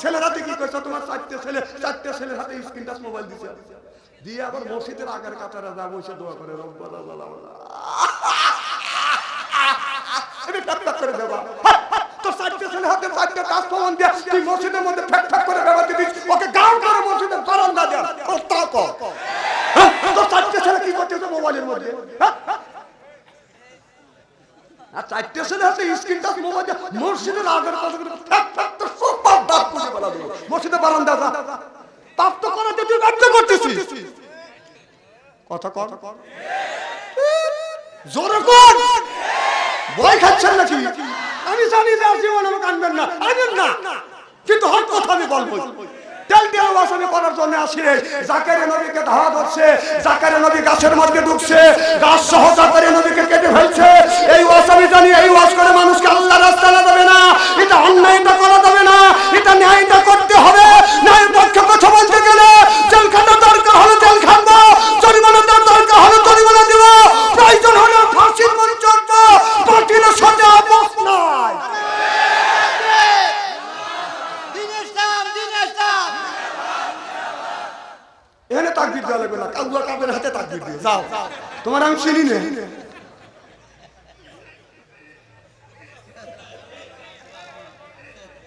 ছেলের হাতে কি করছে তোমার চারটে ছেলে, চারটে ছেলের হাতে স্ক্রিন টাচ মোবাইল দিছে দিয়ে আবার মসজিদের আগের কাতারে যা বসে দোয়া করে। আমি করে মসজিদের মধ্যে করে মসজিদের হ্যাঁ? ছেলে কি করতেছে মোবাইলের মধ্যে হ্যাঁ? আর চারটে ছেলে হাতে স্ক্রিন টাচ মোবাইল আগের কাছে দেবো মসজিদের বারান্দা যা। পাপ তো করাতে তুই করতেছিস। কথা কর। জোরে কর। ভয় খাচ্ছেন নাকি? আমি জানি যে জীবন আমাকে আনবেন না। আনবেন না। কিন্তু হক কথা আমি বলব। তেল করার জন্য গাছের মধ্যে ঢুকছে। গাছ সহ জাকারে নবীকে কেটে ফেলছে। এই আমি জানি, এই ওয়াজ করে মানুষকে আল্লাহ রাস্তা যাবে না। এটা না ন্যায়টা করতে হবে। ন্যায়ের পক্ষে কথা বলতে গেলে জেলখানা দরকার হলে জেল খানবো, জরিমানা দরকার হলে জরিমানা দিব। প্রয়োজন হলে ফাঁসির মঞ্চ চড়বো পার্টির সাথে আপোষ নাই এখানে তাকবির দেওয়া লাগবে না। কাউলা কাবের হাতে তাকবির দিয়ে। যাও। তোমার আমি চিনি না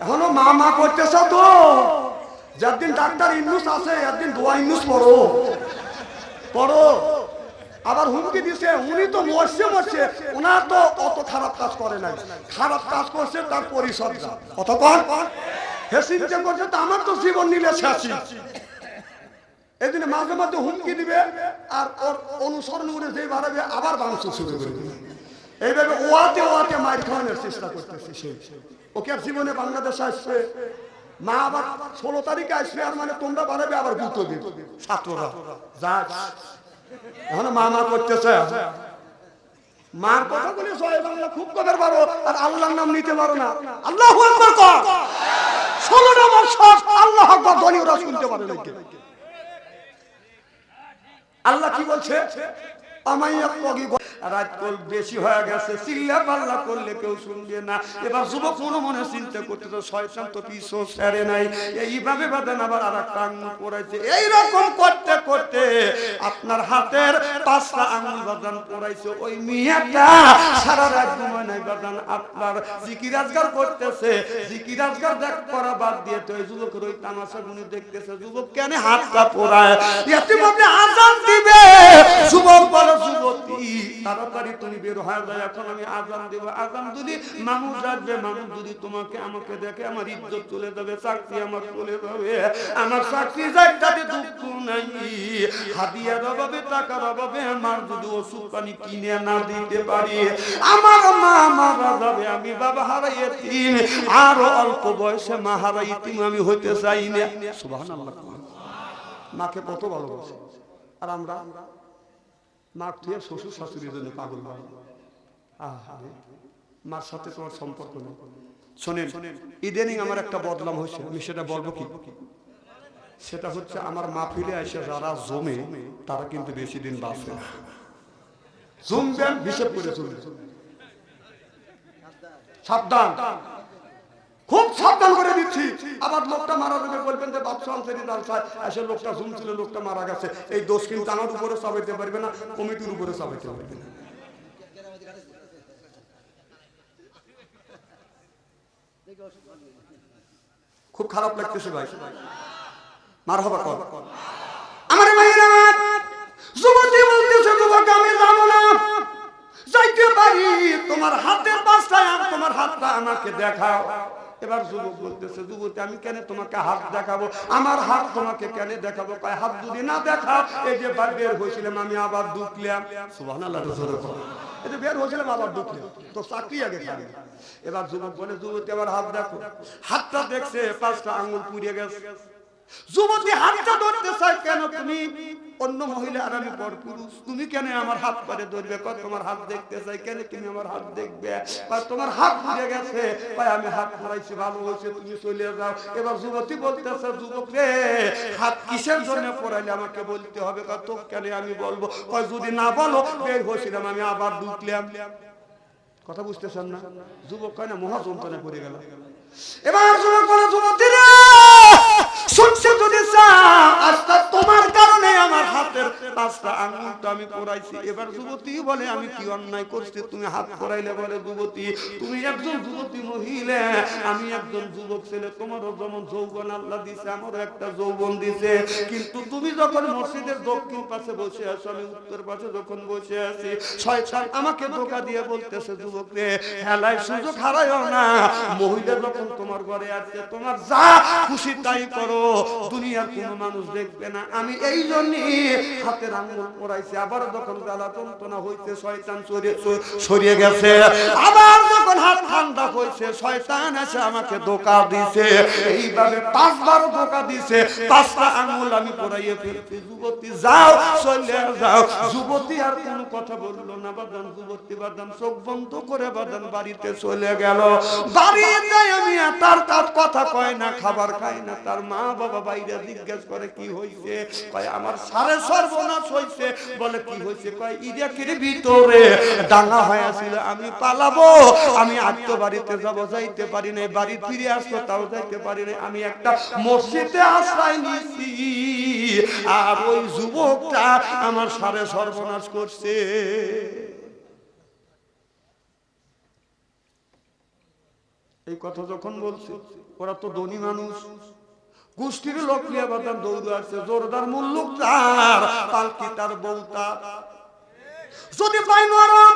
এখনও মা মা করতেছ তো? যেদিন ডাক্তার ইন্নুস আছে, একদিন দোয়া ইন্নুস পড়ো। পড়ো। আবার হুমকি দিছে, উনি তো মরছে মরছে। ওনার তো অত খারাপ কাজ করে নাই। খারাপ কাজ করছে তার পরিষদ কত কর হে চিন্তা করছে তো আমার তো জীবন নিলে শেষই। এদিনে মাঝে মাঝে হুমকি দিবে আর ওর অনুসরণ করে যে বাড়াবে, আবার বাংশ শুরু করে দিবে। এইভাবে ওয়াতে ওয়াতে মার খাওয়ানোর চেষ্টা করতেছে সে। ওকে আর জীবনে বাংলাদেশ আসছে। মা আবার ষোলো তারিখে আসবে, আর মানে তোমরা বাড়াবে আবার গুতো দিবে ছাত্ররা যা এখন মা মা করতেছে। মার কথা বলে জয় বাংলা, খুব কবের পারো আর আল্লাহর নাম নিতে পারো না। আল্লাহ আকবার কর। ষোলোটা বছর আল্লাহ আকবার ধ্বনি ওরা শুনতে পারে আল্লাহ কি বলছে? যুবক আপনার হাতের পাঁচটা আঙুল বাদান পড়াইছে। ওই মিয়াটা সারা রাত ঘুমায় নাই বাদান। আপনার জিকিরাজগার করতেছে। জিকিরাজগার দেখ করা বাদ দিয়ে তো ওই যুবকের ওই তামাশা গুনি দেখতেছে। যুবক কেন হাতটা পড়ায়? আজান দিবে। যুবক বলো যুবতী তাড়াতাড়ি তুমি বের হয়ে যায় এখন আমি যদি মানুষ আসবে, মানুষ যদি তোমাকে, আমাকে দেখে আমার ইজ্জত চলে যাবে চাকরি আমার চলে যাবে। আমার চাকরি জায়গাতে দুঃখ নাই অভাবে, টাকার অভাবে, আমার যদি ওষুধ পানি কিনে না দিতে পারি, আমার মা মারা যাবে, আমি বাবা হারাইয়েছি আরও অল্প বয়সে মা হারাইতি আমি হইতে চাই না। মাকে কত ভালোবাসে। আর আমরা? মার থেকে শ্বশুর শাশুড়ির জন্য পাগল বাবা মার সাথে তোমার সম্পর্ক নেই। শোনেন, ইদানিং আমার একটা বদলাম হয়েছে, আমি সেটা বলব কি? সেটা হচ্ছে আমার মা ফিরে এসে যারা জমে, তারা কিন্তু বেশি দিন বাঁচবে না। জমবেন হিসেব করে চলবে সাবধান। খুব সাবধান করে দিচ্ছি। আবার লোকটা মারা যাবে, বলবেন যে বাদশা আনসারি দালসায় এসে লোকটা ঝুমছিল লোকটা মারা গেছে। এই দোষ কিন্তু আমার উপরে চাপাইতে পারবে না, কমিটির উপরে চাপাইতে পারবে না। খুব খারাপ লাগতেছে ভাই। মার হবা কর। আমার ভাইয়েরা যুবতী বলতেছে, যুবক, আমি যাব না। যাইতে পারি, তোমার হাতের পাশটায় তোমার হাতটা আমাকে দেখাও। এবার যুবক বলতেছে, যুবতী, আমি কেন তোমাকে হাত দেখাবো? আমার হাত তোমাকে কেন দেখাবো? কয়, হাত যদি না দেখাও, এই যে বার বের হয়েছিলাম, আমি আবার জোরে কর। এই যে বের হয়েছিলাম, আবার ঢুকলাম। তো চাকরি আগে এবার যুবক বলে, যুবতী আবার হাত দেখো। হাতটা দেখছে, পাঁচটা আঙুল পুড়িয়ে গেছে। যুবতী হাতটা ধরতে চাই কেন তুমি? অন্য মহিলা আর আমি বড় পুরুষ তুমি কেন আমার হাত পারে ধরবে? কয়, তোমার হাত দেখতে চাই। কেন তুমি আমার হাত দেখবে? কয়, তোমার হাত পুড়ে গেছে। কয়, আমি হাত পড়াইছি, ভালো হয়েছে, তুমি চলে যাও। এবার যুবতী বলতেছে, যুবক রে, হাত কিসের জন্য পড়াইলে আমাকে বলতে হবে? কয় কেন আমি বলব। কয়, যদি না বলো, বের হয়েছিলাম আমি, আবার ঢুকলাম। কথা বুঝতেছেন না? যুবক কয় না, মহা যন্ত্রণা পড়ে গেল। এবার যুবক বলে, যুবতী রে শুনছে যদি চাও আজটা তোমার কারণে আমার হাতের করাইছি এবার যুবতী বলে, আমি কি অন্যায় করছি? তুমি হাত করাইলে বলে, যুবতী, তুমি একজন যুবতী মহিলা। আমি একজন যুবক ছেলে। তোমারও যেমন যৌবন আল্লাহ দিছে, আমারও একটা যৌবন দিছে। কিন্তু তুমি যখন মসজিদের দক্ষিণ পাশে বসে আছো, আমি উত্তর পাশে যখন বসে আছি, শয়তান আমাকে ধোকা দিয়ে বলতেছে যুবক হেলায় সুযোগ হারাইও না। মহিলা যখন তোমার ঘরে আছে তোমার যা খুশি তাই করো। দুনিয়ার কোনো মানুষ দেখবে না। আমি এই জন্যই হাতের আঙুল পড়াইছে আবার যখন জ্বালা যন্ত্রণা হইছে শয়তান সরিয়ে গেছে। আবার যখন হাত হয়েছে শয়তান এসে আমাকে ধোকা দিছে। এইভাবে পাঁচবার ধোকা দিছে। পাঁচটা আঙ্গুল আমি পড়াইয়ে ফেলছি। যুবতী, যাও, চলে যাও। যুবতী আর কোনো কথা বলল না। বাদান যুবতী বাদান চোখ বন্ধ করে বাদান বাড়িতে চলে গেল। বাড়িতে আমি তার তার কথা কয় না, খাবার খাই না। তার মা বাবা বাইরে জিজ্ঞেস করে, কি হইছে? কয়, আমার সারে সর্বনাশ হইছে। বলে, কি হইছে? কয় ইরাকের ভিতরে? ডাঙা হয়ে আসছিল আমি পালাবো, আমি আত্ম বাড়িতে যাব যাইতে পারি নাই বাড়ি ফিরে তাও যাইতে পারি নাই। আমি একটা মসজিদে আশ্রয় নিছি আর ওই যুবকটা আমার সারে সর্বনাশ করছে। এই কথা যখন বলছে ওরা তো ধনী মানুষ। গোষ্ঠীর লোক নিয়ে বাদাম দৌড়ে আসছে। জোরদার মুল্লুক তার পালকি তার বউতা যদি পাই নরম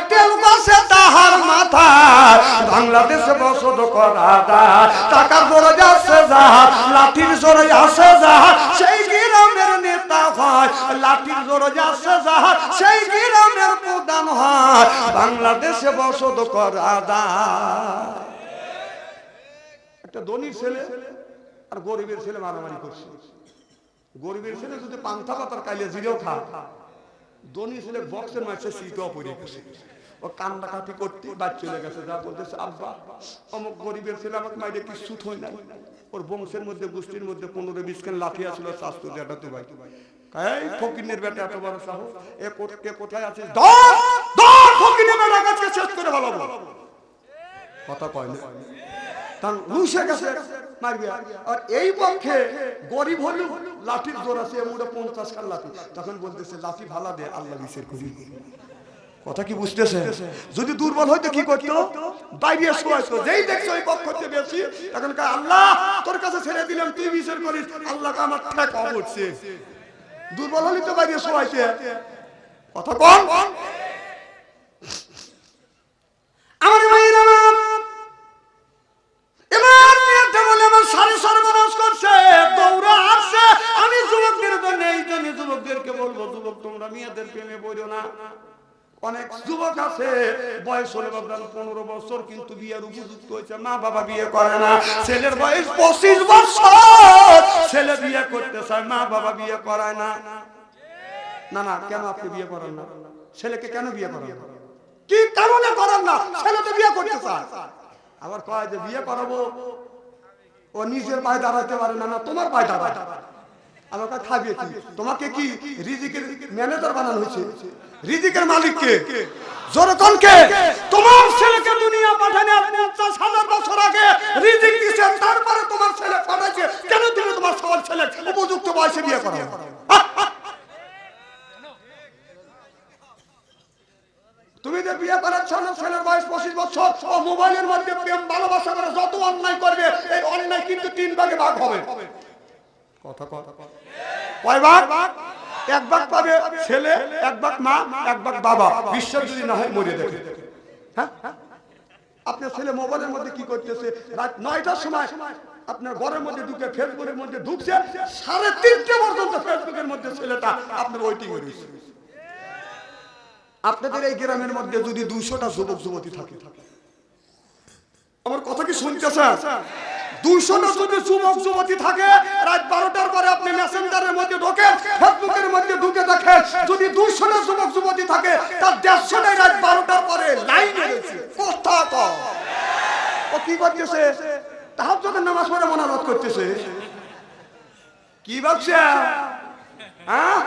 বাংলাদেশে বসত করা যায় টাকার জোরে যাচ্ছে যাহার লাঠির জোরে যাচ্ছে যাহার সেই গ্রামের নেতা হয়। লাঠির জোরে যাচ্ছে যাহার সেই গ্রামের প্রধান হয়। বাংলাদেশে বসত করা যায় একটা ধনী ছেলে আর গরিবের ছেলে মারামারি করছে। গরিবের ছেলে যদি পান্থা পাতার কাইলে জিরেও খা ধনী ছেলে বক্সের মাঝে সিটও পড়ে গেছে। ও কান্না কাটি করতে বাদ চলে গেছে, যা বলতেছে, আব্বা, অমুক গরিবের ছেলে আমাকে মাইরে কিছু থই নাই। ওর বংশের মধ্যে, গোষ্ঠীর মধ্যে পনেরো বিশ খান লাঠি আসলো স্বাস্থ্য যেটা ভাই। এই ফকিনের বেটা এত বড় সাহস, এ কে কোথায় আছে শেষ করে ভালো কথা কয় না। তার রুশে গেছে। মারবি। আর এই পক্ষে গরিব হলেও লাঠির জোর আছে এমন পঞ্চাশ খান লাঠি। তখন বলতেছে লাঠি ভালা দে আল্লাহ বিশের করি। কথা কি বুঝতেছে? যদি দুর্বল হইতো কি করতো? বাইরে শোয়াইতো যেই দেখছ ওই পক্ষ থেকে বেশি তখন কয়, আল্লাহ তোর কাছে ছেড়ে দিলাম তুই বিচার করিস। আল্লাহ আমার ঠেকা উঠছে। দুর্বল হলি তো বাইরে শোয়াইতে। কথা কম তোমরা মেয়েদের প্রেমে বইরো না। অনেক যুবক আছে, বয়স হলে ভাবলাম পনেরো বছর কিন্তু বিয়ের উপযুক্ত হয়েছে, মা বাবা বিয়ে করে না। ছেলের বয়স পঁচিশ বছর, ছেলে বিয়ে করতে চায়, মা বাবা বিয়ে করায় না। না না, কেন আপনি বিয়ে করেন না? ছেলেকে কেন বিয়ে করেন? কি কারণে করেন না? ছেলে তো বিয়ে করতে চায়। আবার কয় যে বিয়ে করাবো? ও নিজের পায়ে দাঁড়াতে পারে না না, তোমার পায়ে দাঁড়ায়। আমাকে তোমাকে কি রিজিকের ম্যানেজার বানানো হয়েছে? রিজিকের মালিক কে জোরকন কে তোমার ছেলেকে দুনিয়া পাঠানে বছর আগে রিজিক দিছে, তারপরে তোমার ছেলে পাঠাইছে। কেন তুমি তোমার সবার ছেলে উপযুক্ত বয়সে বিয়ে করো তুমি যে বিয়ে করাচ্ছ না ছেলের বয়স পঁচিশ বছর, ও মোবাইলের মধ্যে প্রেম, ভালোবাসা করে যত অন্যায় করবে, এই অন্যায় কিন্তু তিন ভাগে ভাগ হবে। কথা কয়। ভাগ এক ভাগ পাবে ছেলে, এক ভাগ মা, এক ভাগ বাবা। যদি না হয় মরে হ্যাঁ? আপনার ছেলে মোবাইলের মধ্যে কি করতেছে? রাত নয়টার সময় আপনার ঘরের মধ্যে ঢুকে ফেসবুকের মধ্যে ঢুকছে, সাড়ে তিনটে পর্যন্ত ফেসবুকের মধ্যে ছেলেটা আপনার ওয়েটিং রয়েছে। আপনাদের এই গ্রামের মধ্যে যদি দুইশোটা যুবক যুবতী থাকে। আমার কথা কি শুনতেছেন? দুইশোটা যদি যুবক, যুবতী থাকে, রাত বারোটার পরে আপনি মেসেঞ্জারের মধ্যে ঢোকে ফেসবুকের মধ্যে ঢুকে দেখেন, যদি দুইশোটা যুবক, যুবতী থাকে, তার দেড়শোটাই রাত বারোটার পরে লাইন রয়েছে। কথা। ও কি করতেছে? তাহার তাহাজ্জুদের নামাজ পড়ে মোনাজাত করতেছে। কি ভাবছে? হ্যাঁ?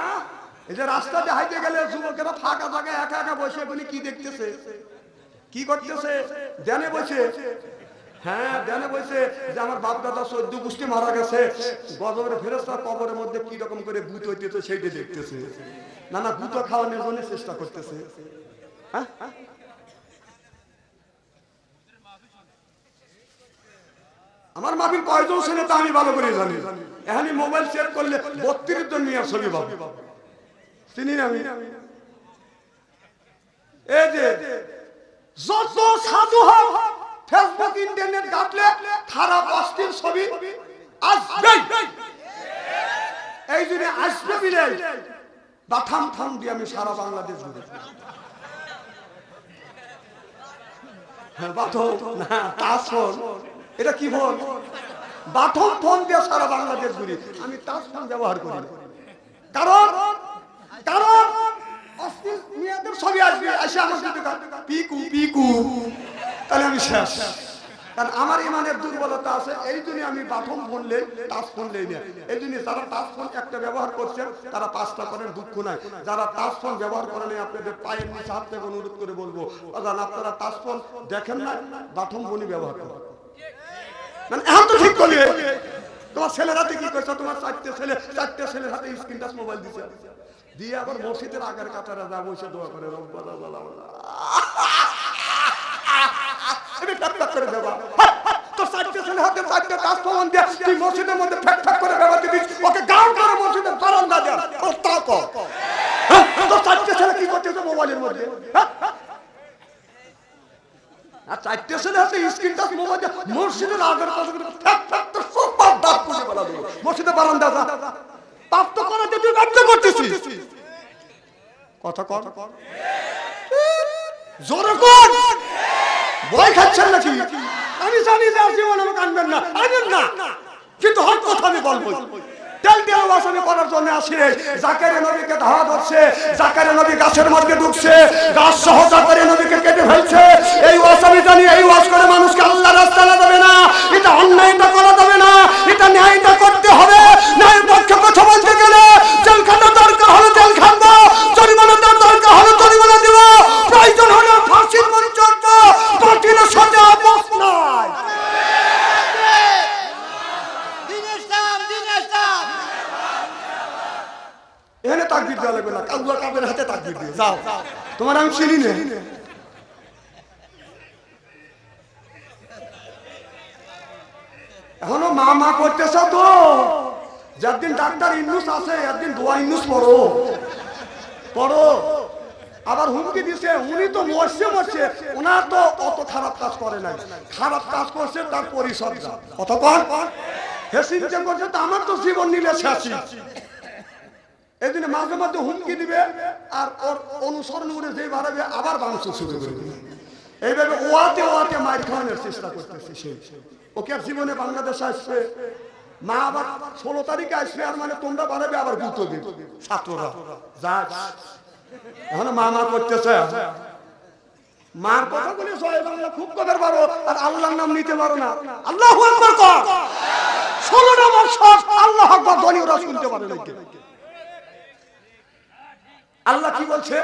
এই যে রাস্তাতে হাইতে গেলে যুবকেরা ফাঁকা জায়গায় একা একা বসে বলি কি দেখতেছে? কি করতেছে? ধ্যানে বসে। হ্যাঁ যে আমার বাপ দাদা চোদ্দ গোষ্ঠী মারা গেছে। গজবের কবরের মধ্যে করে ভূত সেইটা দেখতেছে। ভূত খাওয়ানোর জন্য চেষ্টা করতেছে। হ্যাঁ? আমার মাফিল কয়জন ছেলে তা আমি ভালো করে জানি। এখানে মোবাইল চেক করলে বত্রিশ জন মেয়ের ছবি পাবো। চিনি আমি? এই যে, যত সাধু হোক ফেসবুক ইন্টারনেট ঘাটলে খারাপ অস্থির ছবি আসবেই। এই জন্য আসবে বিলে বাথাম থাম থাম দিয়ে আমি সারা বাংলাদেশ ঘুরে হ্যাঁ, এটা কি ফোন বাথম ফোন দিয়ে সারা বাংলাদেশ ঘুরি। আমি তাস ফোন ব্যবহার করি। কারণ কারণ মেয়েদের ছবি আসবে। এসে আমার পিকু পিকু। তাহলে আমি শেষ। কারণ আমার ইমানের দুর্বলতা আছে, এই জন্য আমি বাথম ফোন লেই টাচ ফোন লেই না। এই জন্য যারা টাচ ফোন একটা ব্যবহার করছেন, তারা পাঁচটা করেন দুঃখ নাই। যারা টাচ ফোন ব্যবহার করেন আপনাদের পায়ের নিচে হাত থেকে অনুরোধ করে বলব বাজান আপনারা টাচ ফোন দেখেন না বাথম ফোনই ব্যবহার করেন। মানে এখন তো ঠিক করলি। তোমার ছেলের কি করছ? তোমার চারটে ছেলে চারটে ছেলের হাতে স্ক্রিন টাচ মোবাইল দিছে। দিয়ে আবার মসজিদের আগের কাতারে যা বসে দোয়া করে, রব্বানা করে দেবা। তো চারটে ছেলে হাতে চারটে টাচ ফোন দিয়ে তুই মসজিদের মধ্যে ফেক ফেক করে ব্যবহার দিস ওকে গান করে মসজিদের বারান্দা দেন ও, তা কর হ্যাঁ? তো ছেলে কি করতেছে মোবাইলের মধ্যে? আর চারটে ছেলে আছে স্ক্রিন টাচ মোবাইল মসজিদের আগের পাশে করে ফ্যাক ফ্যাক করে সুপার দাঁত পুষে ফেলা দেবো। মসজিদে বারান্দা যা। পাপ তো করা তুই বাধ্য করতেছিস। কথা কর। জোরে কর। ভয় খাচ্ছেন নাকি? আমি জানি যে জীবন আমাকে আনবেন না। আনবেন না। কিন্তু হর কথা আমি বলব। তেল করার জন্য জাকারে নবীকে জাকারে নবী গাছের মধ্যে ঢুকছে। গাছ সহ জাকারে নবীকে কেটে ফেলছে। এই ওয়াসানি জানি, এই ওয়াজ করে মানুষকে আল্লাহ রাস্তা না দেবে না। এটা অন্যায়টা করা যাবে না। এটা ন্যায়টা করতে হবে। ন্যায়ের পক্ষে কথা বলতে গেলে জেলখানা দরকার হলে জেল খানবো জরিমানা দেওয়ার দরকার হলে জরিমানা দেব প্রয়োজন হলে ফাঁসির পর্যন্ত পার্টির সাথে আপোষ নাই দিন ইসলাম দিন ইসলাম এখানে তাকবির দেওয়া লাগবে না কাবুয়া কাবের হাতে তাকবির দিয়ে যাও তোমার আমি চিনি না। এখনও মা মা করতেছ তো? যেদিন ডাক্তার ইন্নুস আছে, একদিন দোয়া ইন্নুস পড়ো। পড়ো। আবার হুমকি দিছে, উনি তো মরছে মরছে। ওনার তো অত খারাপ কাজ করে নাই। খারাপ কাজ করছে, তার পরিষদ কত কর হে চিন্তা করছে, তো আমার তো জীবন নিলে শেষই এই মাঝে মাঝে হুমকি দিবে আর ওর অনুসরণ করে যে বাড়াবে আবার বাংশ শুরু করে দিবে। এইভাবে ওয়াতে ওয়াতে মার খাওয়ানোর চেষ্টা করতেছে সে। ওকে আর জীবনে বাংলাদেশ আসবে, মা আবার ষোলো তারিখে আসবে, আর মানে তোমরা বাড়াবে, আবার গুতো দিবে। ছাত্ররা যা এখন মা মা করতেছে। মার কথা বলে জয় বাংলা, খুব কদের পারো আর আল্লাহর নাম নিতে পারো না। আল্লাহ ষোলোটা আল্লাহ শুনতে পারে নাকি? আল্লাহ কি বলছে?